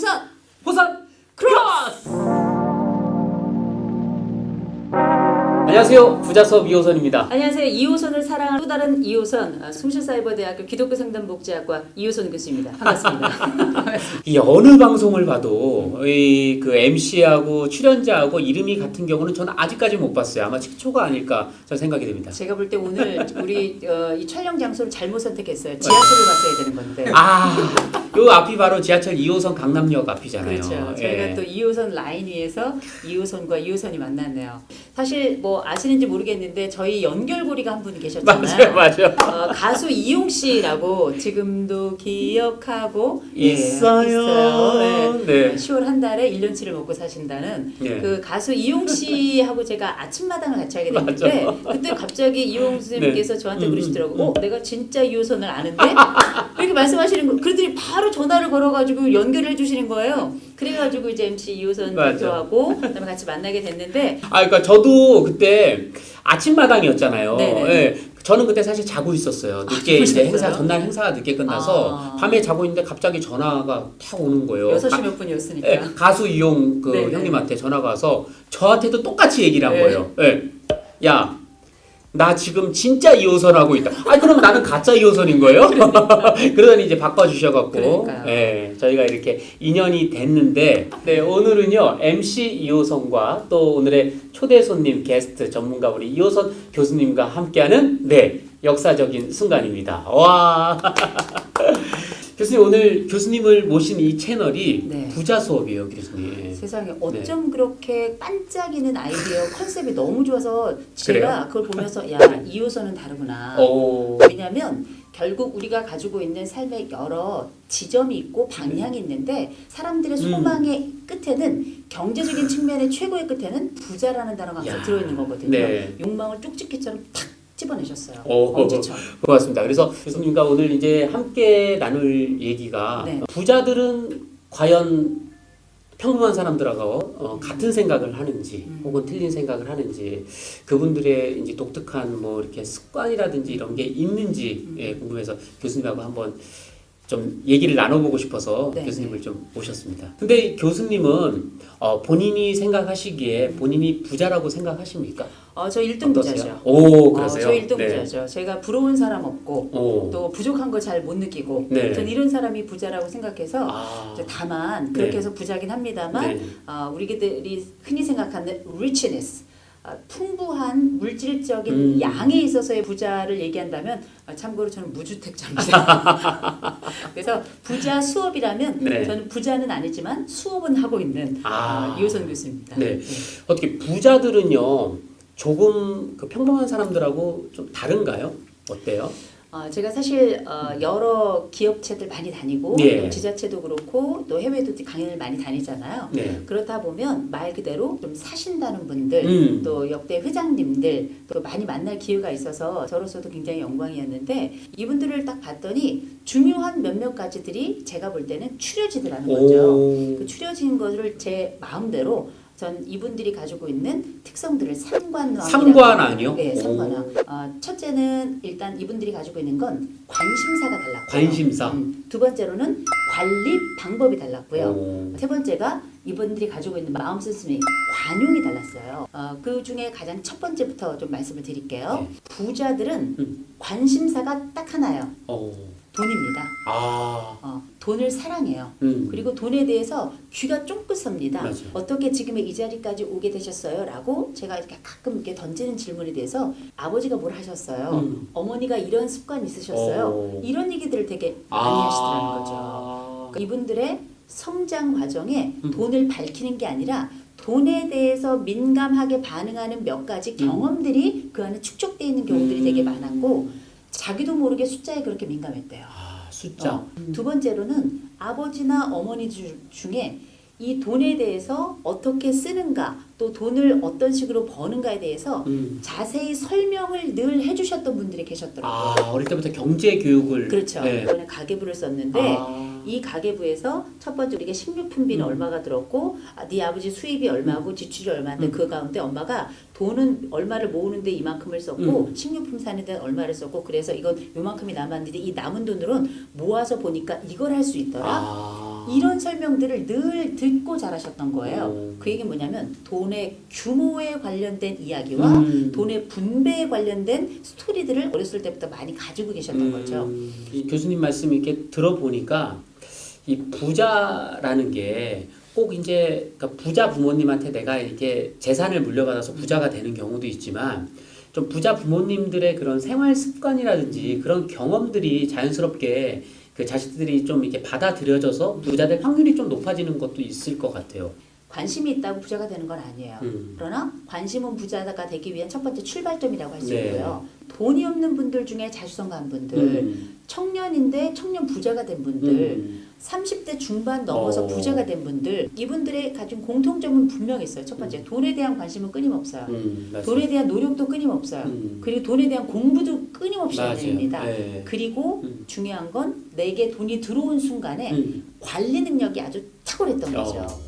우선 호선 크로스! 안녕하세요. 부자섭 이호선입니다. 안녕하세요. 2호선을 사랑하는 또 다른 2호선 아, 숭실사이버대학교 기독교 상담복지학과 이호선 교수입니다. 반갑습니다. 이 어느 방송을 봐도 이 그 MC하고 출연자하고 이름이 같은 경우는 저는 아직까지 못 봤어요. 아마 최초가 아닐까 저는 생각이 됩니다. 제가 볼 때 오늘 우리 어, 이 촬영 장소를 잘못 선택했어요. 지하철을 갔어야 되는 건데. 아, 요 앞이 바로 지하철 2호선 강남역 앞이잖아요. 그렇죠. 예. 저희가 또 2호선 라인 위에서 2호선과 2호선이 만났네요. 사실 뭐 아시는지 모르겠는데 저희 연결고리가 한 분 계셨잖아요. 맞아요, 맞아요. 어, 가수 이용 씨라고 지금도 기억하고 예, 있어요. 있어요. 예. 네. 10월 한 달에 1년치를 먹고 사신다는 예. 그 가수 이용 씨하고 제가 아침마당을 같이 하게 됐는데 그때 갑자기 이용 선생님께서 저한테 음, 그러시더라고. 음, 어, 내가 진짜 이호선을 아는데 이렇게 말씀하시는 거. 그러더니 바로 전화를 걸어가지고 연결해 주시는 거예요. 그래가지고 이제 MC 이호선 맞아. 대표하고 그다음에 같이 만나게 됐는데 아, 그러니까 저도 그때 아침마당이었잖아요. 네네. 예. 저는 그때 사실 자고 있었어요. 늦게 이제 행사? 전날 행사가 늦게 끝나서 아. 밤에 자고 있는데 갑자기 전화가 탁 오는 거예요. 6시 가- 몇 분이었으니까. 예, 가수 이용 그 네네. 형님한테 전화가 와서 저한테도 똑같이 얘기를 한 네. 거예요. 예. 야, 나 지금 진짜 2호선 하고 있다. 아, 그럼 나는 가짜 2호선인 거예요? 그러더니 이제 바꿔주셔갖고. 예, 저희가 이렇게 인연이 됐는데, 네, 오늘은요, MC 2호선과 또 오늘의 초대 손님 게스트 전문가 우리 2호선 교수님과 함께하는, 네, 역사적인 순간입니다. 와. 교수님 오늘 교수님을 모신 이 채널이 네. 부자 수업이에요, 교수님. 세상에 어쩜 그렇게 반짝이는 아이디어 컨셉이 너무 좋아서 제가 그걸 보면서 야 이호선은 다르구나. 오. 왜냐하면 결국 우리가 가지고 있는 삶의 여러 지점이 있고 방향이 있는데 사람들의 음. 소망의 끝에는 경제적인 측면의 최고의 끝에는 부자라는 단어가 항상 야. 들어있는 거거든요. 네. 욕망을 쪽집게처럼 탁 집어내셨어요. 오. 엄지처럼. 고맙습니다. 그래서 교수님과 오늘 이제 함께 나눌 얘기가 네. 부자들은 과연 평범한 사람들하고 어, 같은 생각을 하는지 음. 혹은 틀린 생각을 하는지 그분들의 이제 독특한 뭐 이렇게 습관이라든지 이런 게 있는지 음. 예, 궁금해서 교수님하고 한번 좀 얘기를 나눠보고 싶어서 네, 교수님을 좀 모셨습니다. 근데 교수님은 어, 본인이 생각하시기에 본인이 부자라고 생각하십니까? 어, 저 1등 어떠세요? 부자죠. 오 그러세요? 어, 저 1등 네. 부자죠. 제가 부러운 사람 없고 오. 또 부족한 걸 잘 못 느끼고 네. 전 이런 사람이 부자라고 생각해서 아. 이제 다만 그렇게 네. 해서 부자긴 합니다만 네. 어, 우리들이 흔히 생각하는 richness 어, 풍부한 물질적인 음. 양에 있어서의 부자를 얘기한다면 어, 참고로 저는 무주택자입니다. 그래서 부자 수업이라면 네. 저는 부자는 아니지만 수업은 하고 있는 아. 어, 이호선 교수입니다. 네. 어떻게 부자들은요 조금 그 평범한 사람들하고 좀 다른가요? 어때요? 어, 제가 사실 어, 여러 기업체들 많이 다니고 예. 또 지자체도 그렇고 또 해외도 강연을 많이 다니잖아요. 네. 그렇다 보면 말 그대로 좀 사신다는 분들 음. 또 역대 회장님들 또 많이 만날 기회가 있어서 저로서도 굉장히 영광이었는데 이분들을 딱 봤더니 중요한 몇몇 가지들이 제가 볼 때는 추려지더라는 거죠. 오. 그 추려진 것을 제 마음대로 전 이분들이 가지고 있는 특성들을 삼관왕 삼관왕이요? 네, 오. 삼관왕. 어, 첫째는 일단 이분들이 가지고 있는 건 관심사가 달랐고요. 관심사. 음, 두 번째로는 관리 방법이 달랐고요. 오. 세 번째가 이분들이 가지고 있는 마음 쓰스미 관용이 달랐어요. 어, 그 중에 가장 첫 번째부터 좀 말씀을 드릴게요. 네. 부자들은 음. 관심사가 딱 하나요. 오. 돈입니다. 아. 어, 돈을 사랑해요. 음. 그리고 돈에 대해서 귀가 쫑긋합니다. 맞아요. 어떻게 지금의 이 자리까지 오게 되셨어요? 라고 제가 이렇게 가끔 이렇게 던지는 질문에 대해서 아버지가 뭘 하셨어요? 음. 어머니가 이런 습관이 있으셨어요? 오. 이런 얘기들을 되게 많이 아. 하시더라는 거죠. 그러니까 이분들의 성장 과정에 음. 돈을 밝히는 게 아니라 돈에 대해서 민감하게 반응하는 몇 가지 경험들이 그 안에 축적되어 있는 경우들이 음. 되게 많았고 자기도 모르게 숫자에 그렇게 민감했대요. 아, 숫자. 어, 두 번째로는 아버지나 어머니 주- 중에 이 돈에 대해서 어떻게 쓰는가 또 돈을 어떤 식으로 버는가에 대해서 음. 자세히 설명을 늘 해주셨던 분들이 계셨더라고요. 아, 어릴 때부터 경제 교육을 그렇죠. 네. 이번에 가계부를 썼는데 아. 이 가계부에서 첫 번째 우리가 식료품비는 음. 얼마가 들었고 아, 네 아버지 수입이 얼마고 지출이 얼마인데 음. 그 가운데 엄마가 돈은 얼마를 모으는데 이만큼을 썼고 음. 식료품 사는 데 얼마를 썼고 그래서 이건 요만큼이 남았는데 이 남은 돈으로는 모아서 보니까 이걸 할 수 있더라. 아. 아. 이런 설명들을 늘 듣고 자라셨던 거예요. 오. 그 얘기는 뭐냐면 돈의 규모에 관련된 이야기와 음. 돈의 분배에 관련된 스토리들을 어렸을 때부터 많이 가지고 계셨던 음, 거죠. 이 교수님 말씀 이렇게 들어보니까 이 부자라는 게 꼭 이제 그러니까 부자 부모님한테 내가 이렇게 재산을 물려받아서 부자가 되는 경우도 있지만 좀 부자 부모님들의 그런 생활 습관이라든지 그런 경험들이 자연스럽게 그 자식들이 좀 이렇게 받아들여져서 부자 될 확률이 좀 높아지는 것도 있을 것 같아요. 관심이 있다고 부자가 되는 건 아니에요. 음. 그러나 관심은 부자가 되기 위한 첫 번째 출발점이라고 할수 네. 있고요. 돈이 없는 분들 중에 자수성가한 분들, 음. 청년인데 청년 부자가 된 분들, 음. 30대 중반 넘어서 어. 부자가 된 분들, 이분들의 가진 공통점은 분명히 있어요. 첫 번째, 돈에 대한 관심은 끊임없어요. 음, 맞습니다. 돈에 대한 노력도 끊임없어요. 음. 그리고 돈에 대한 공부도 끊임없이 해야 맞아요. 됩니다. 네. 그리고 음. 중요한 건 내게 돈이 들어온 순간에 음. 관리 능력이 아주 탁월했던 어. 거죠.